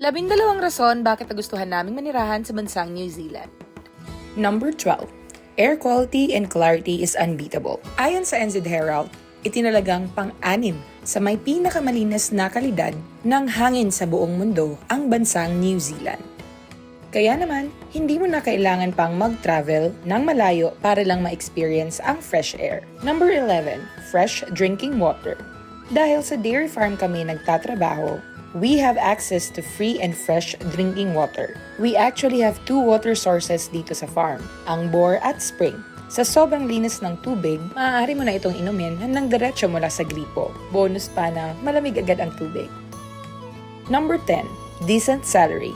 Labing dalawang rason bakit nagustuhan naming manirahan sa bansang New Zealand. Number 12. Air quality and clarity is unbeatable. Ayon sa NZ Herald, itinalagang pang-anim sa may pinakamalinis na kalidad ng hangin sa buong mundo ang bansang New Zealand. Kaya naman, hindi mo na kailangan pang mag-travel ng malayo para lang ma-experience ang fresh air. Number 11. Fresh drinking water. Dahil sa dairy farm kami nagtatrabaho, we have access to free and fresh drinking water. We actually have two water sources dito sa farm, ang bore at spring. Sa sobrang linis ng tubig, maaari mo na itong inumin nang diretso mula sa gripo. Bonus pa na malamig agad ang tubig. Number 10. Decent salary.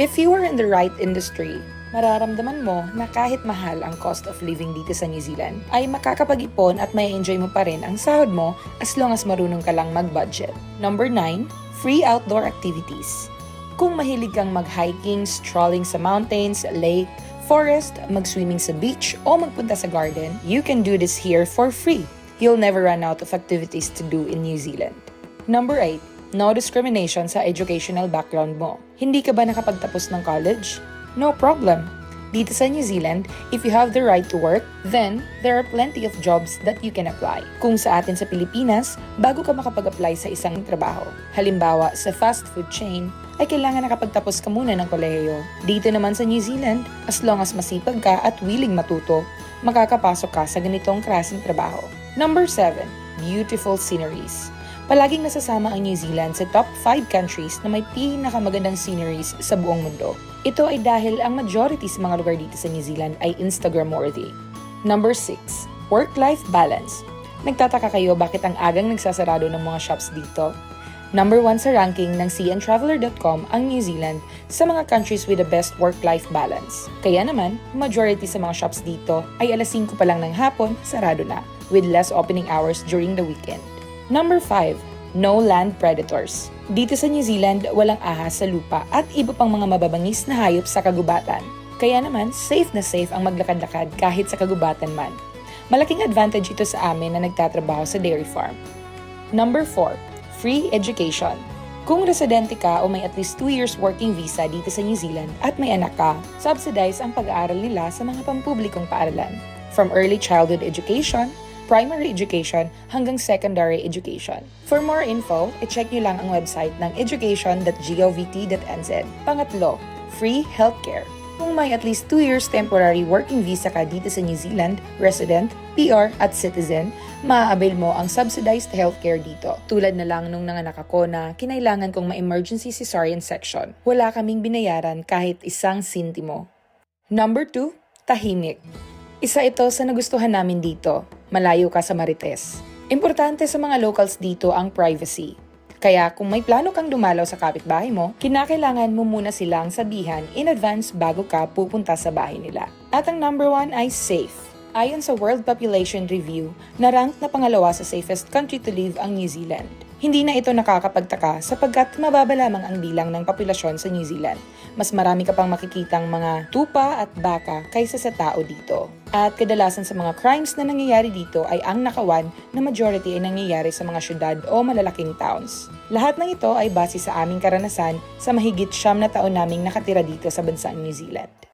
If you are in the right industry, mararamdaman mo na kahit mahal ang cost of living dito sa New Zealand, ay makakapag-ipon at may enjoy mo pa rin ang sahod mo as long as marunong ka lang mag-budget. Number 9, free outdoor activities. Kung mahilig kang mag-hiking, strolling sa mountains, lake, forest, mag-swimming sa beach, o magpunta sa garden, you can do this here for free. You'll never run out of activities to do in New Zealand. Number 8, no discrimination sa educational background mo. Hindi ka ba nakapagtapos ng college? No problem. Dito sa New Zealand, if you have the right to work, then there are plenty of jobs that you can apply. Kung sa atin sa Pilipinas, bago ka makapag-apply sa isang trabaho, halimbawa sa fast food chain, ay kailangan nakapagtapos ka muna ng kolehiyo. Dito naman sa New Zealand, as long as masipag ka at willing matuto, makakapasok ka sa ganitong klaseng trabaho. Number 7. Beautiful sceneries. Palaging nasasama ang New Zealand sa top 5 countries na may pinakamagandang sceneries sa buong mundo. Ito ay dahil ang majority sa mga lugar dito sa New Zealand ay Instagram-worthy. Number 6. Work-life balance. Nagtataka kayo bakit ang agang nagsasarado ng mga shops dito? Number 1 sa ranking ng cntraveler.com ang New Zealand sa mga countries with the best work-life balance. Kaya naman, majority sa mga shops dito ay alas 5 pa lang ng hapon, sarado na, with less opening hours during the weekend. Number 5. No land predators. Dito sa New Zealand, walang ahas sa lupa at iba pang mga mababangis na hayop sa kagubatan. Kaya naman, safe na safe ang maglakad-lakad kahit sa kagubatan man. Malaking advantage ito sa amin na nagtatrabaho sa dairy farm. Number 4. Free education. Kung residente ka o may at least 2 years working visa dito sa New Zealand at may anak ka, subsidize ang pag-aaral nila sa mga pampublikong paaralan. From early childhood education, primary education hanggang secondary education. For more info, i-check nyo lang ang website ng education.govt.nz. Pangatlo, free healthcare. Kung may at least 2 years temporary working visa ka dito sa New Zealand, resident, PR at citizen, maa-avail mo ang subsidized healthcare dito. Tulad na lang nung nanganak ako na kinailangan kong ma-emergency cesarean section. Wala kaming binayaran kahit isang sintimo. Number 2, tahimik. Isa ito sa nagustuhan namin dito, malayo ka sa Marites. Importante sa mga locals dito ang privacy. Kaya kung may plano kang dumalaw sa kapitbahay mo, kinakailangan mo muna silang sabihan in advance bago ka pupunta sa bahay nila. At ang number one ay safe. Ayon sa World Population Review, na-rank na pangalawa sa safest country to live ang New Zealand. Hindi na ito nakakapagtaka sapagkat mababa lamang ang bilang ng populasyon sa New Zealand. Mas marami ka pang makikitang mga tupa at baka kaysa sa tao dito. At kadalasan sa mga crimes na nangyayari dito ay ang nakawan na majority ay nangyayari sa mga syudad o malalaking towns. Lahat ng ito ay base sa aming karanasan sa mahigit siyam na taon naming nakatira dito sa bansang New Zealand.